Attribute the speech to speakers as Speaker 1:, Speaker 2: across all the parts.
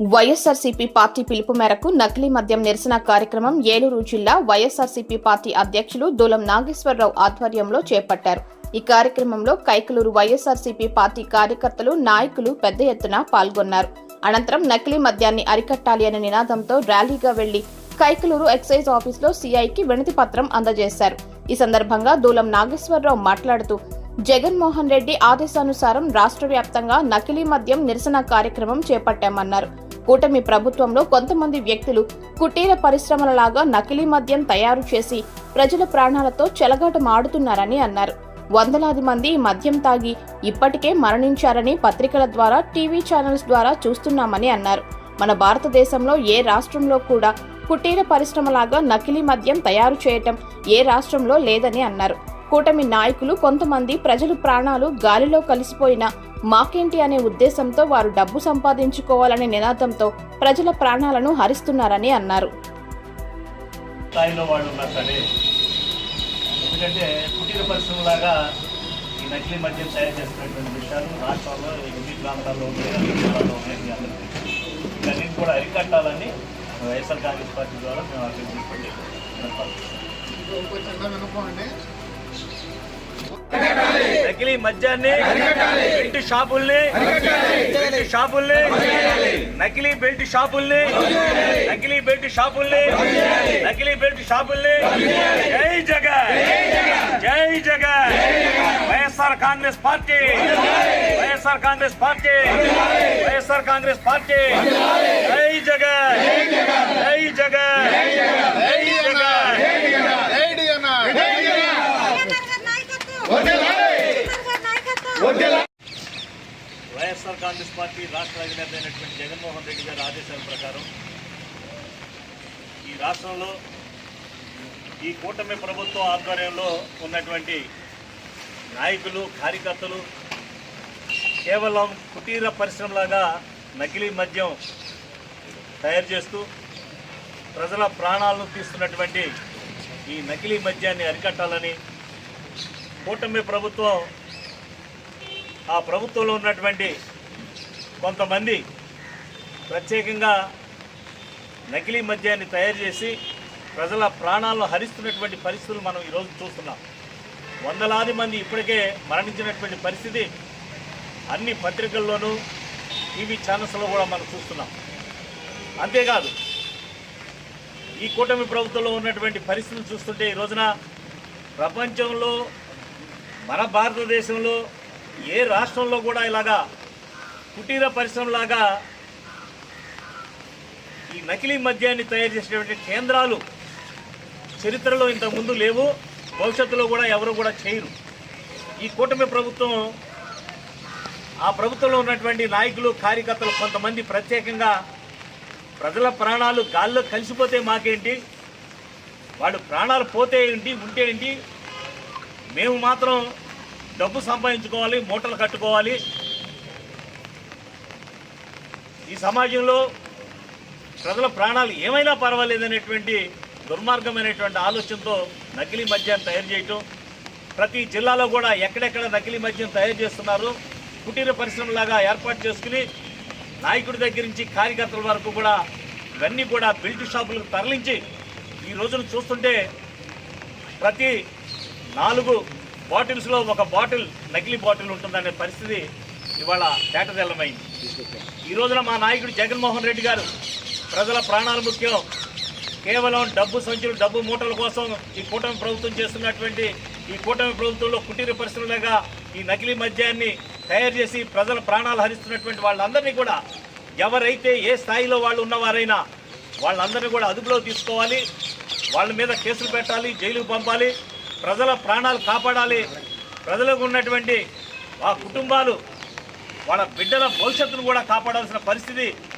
Speaker 1: YSRCP party పిలుపు మేరకు నకిలీ మద్యం నిరసన కార్యక్రమం ఏలూరు జిల్లా వైఎస్ఆర్సీపీ పార్టీ అధ్యక్షులు దూలం నాగేశ్వరరావు ఆధ్వర్యంలో చేపట్టారు. ఈ కార్యక్రమంలో కైకలూరు వైఎస్ఆర్సీపీ పార్టీ కార్యకర్తలు నాయకులు పెద్ద ఎత్తున పాల్గొన్నారు. అనంతరం నకిలీ మద్యాన్ని అరికట్టాలి అనే నినాదంతో ర్యాలీగా వెళ్ళి కైకలూరు ఎక్సైజ్ ఆఫీసులో సీఐకి వినతి పత్రం అందజేశారు. ఈ సందర్భంగా దూలం నాగేశ్వరరావు మాట్లాడుతూ జగన్మోహన్ రెడ్డి ఆదేశానుసారం రాష్ట్ర వ్యాప్తంగా నకిలీ మద్యం నిరసన కార్యక్రమం చేపట్టామన్నారు. కూటమి ప్రభుత్వంలో కొంతమంది వ్యక్తులు కుటీర పరిశ్రమలలాగా నకిలీ మద్యం తయారు చేసి ప్రజల ప్రాణాలతో చెలగాటమాడుతున్నారని అన్నారు. వందలాది మంది మద్యం తాగి ఇప్పటికే మరణించారని పత్రికల ద్వారా టీవీ ఛానల్స్ ద్వారా చూస్తున్నామని అన్నారు. మన భారతదేశంలో ఏ రాష్ట్రంలో కూడా కుటీర పరిశ్రమలాగా నకిలీ మద్యం తయారు చేయటం ఏ రాష్ట్రంలో లేదని అన్నారు. కూటమి నాయకులు కొంతమంది ప్రజలు ప్రాణాలు గాలిలో కలిసిపోయిన మాకేంటి అనే ఉద్దేశంతో వారు డబ్బు సంపాదించుకోవాలనే నినాదంతో ప్రజల ప్రాణాలను హరిస్తున్నారని అన్నారు.
Speaker 2: స్థాయిలో వాళ్ళు ఉన్నా సరే ఎందుకంటే కుటీర పరిశ్రమలాగా ఈ నకిలీ మద్యం తయారు చేస్తున్నటువంటి విషయాలు రాష్ట్రంలో ఎన్ని ప్రాంతాల్లో ఉన్నాయి అందరికీ కూడా అరికట్టాలని వైఎస్ఆర్ కాంగ్రెస్ పార్టీ ద్వారా మేము అభ్యర్థించుకోండి నకిలీ మద్యాన్ని బెల్ట్ షాపుల్ని బెల్ట్ షాపుల్ని నకిలీ బెల్ట్ షాపుల్ని నకిలీ బెల్ట్ షాపుల్ని నకిలీ బెల్ట్ షాపుల్ని జై జగన్. జై Jagan. YSR Congress party. YSR Congress party. YSR Congress party. జై జగన్. జై జగన్. జై జగన్. వైఎస్ఆర్ కాంగ్రెస్ పార్టీ రాష్ట్ర అధినేత అయినటువంటి జగన్మోహన్ రెడ్డి గారి ఆదేశాల ప్రకారం ఈ రాష్ట్రంలో ఈ కూటమి ప్రభుత్వం ఆధ్వర్యంలో ఉన్నటువంటి నాయకులు కార్యకర్తలు కేవలం కుటీర పరిశ్రమలాగా నకిలీ మద్యం తయారు చేస్తూ ప్రజల ప్రాణాలను తీస్తున్నటువంటి ఈ నకిలీ మద్యాన్ని అరికట్టాలని కూటమి ప్రభుత్వం ఆ ప్రభుత్వంలో ఉన్నటువంటి కొంతమంది ప్రత్యేకంగా నకిలీ మద్యాన్ని తయారు చేసి ప్రజల ప్రాణాలను హరిస్తున్నటువంటి పరిస్థితులు మనం ఈరోజు చూస్తున్నాం. వందలాది మంది ఇప్పటికే మరణించినటువంటి పరిస్థితి అన్ని పత్రికల్లోనూ టీవీ ఛానల్స్లో కూడా మనం చూస్తున్నాం. అంతేకాదు ఈ కూటమి ప్రభుత్వంలో ఉన్నటువంటి పరిస్థితులు చూస్తుంటే ఈ రోజున ప్రపంచంలో మన భారతదేశంలో ఏ రాష్ట్రంలో కూడా ఇలాగా కుటీర పరిశ్రమలాగా ఈ నకిలీ మద్యాన్ని తయారు చేసేటువంటి కేంద్రాలు చరిత్రలో ఇంతకుముందు లేవు భవిష్యత్తులో కూడా ఎవరు కూడా చేయరు. ఈ కూటమి ప్రభుత్వం ఆ ప్రభుత్వంలో ఉన్నటువంటి నాయకులు కార్యకర్తలు కొంతమంది ప్రత్యేకంగా ప్రజల ప్రాణాలు గాల్లో కలిసిపోతే మాకేంటి? వాళ్ళు ప్రాణాలు పోతే ఏంటి? ఉంటే ఏంటి? మేము మాత్రం డబ్బు సంపాదించుకోవాలి మూటలు కట్టుకోవాలి. ఈ సమాజంలో ప్రజల ప్రాణాలు ఏమైనా పర్వాలేదనేటువంటి దుర్మార్గమైనటువంటి ఆలోచనతో నకిలీ మద్యాన్ని తయారు చేయటం ప్రతి జిల్లాలో కూడా ఎక్కడెక్కడ నకిలీ మద్యం తయారు చేస్తున్నారు కుటీర పరిశ్రమలాగా ఏర్పాటు చేసుకుని నాయకుడి దగ్గర నుంచి కార్యకర్తల వరకు కూడా ఇవన్నీ కూడా బిల్ట్ షాపులకు తరలించి ఈ రోజున చూస్తుంటే ప్రతి నాలుగు బాటిల్స్లో ఒక బాటిల్ నకిలీ బాటిల్ ఉంటుందనే పరిస్థితి ఇవాళ తేటతెల్లమైంది ఈ రోజున మా నాయకుడు జగన్మోహన్ రెడ్డి గారు ప్రజల ప్రాణాలు ముఖ్యం. కేవలం డబ్బు సంచులు డబ్బు మూటల కోసం ఈ కూటమి ప్రభుత్వం చేస్తున్నటువంటి ఈ కూటమి ప్రభుత్వంలో కుటీర పరిశ్రమలుగా ఈ నకిలీ మద్యాన్ని తయారు చేసి ప్రజల ప్రాణాలు హరిస్తున్నటువంటి వాళ్ళందరినీ కూడా ఎవరైతే ఏ స్థాయిలో వాళ్ళు ఉన్నవారైనా వాళ్ళందరినీ కూడా అదుపులో తీసుకోవాలి. వాళ్ళ మీద కేసులు పెట్టాలి జైలుకు పంపాలి. ప్రజల ప్రాణాలు కాపాడాలి. ప్రజలకు ఉన్నటువంటి ఆ కుటుంబాలు వాళ్ళ బిడ్డల భవిష్యత్తును కూడా కాపాడాల్సిన పరిస్థితి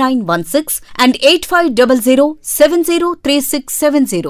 Speaker 3: 9916 and 8500703670.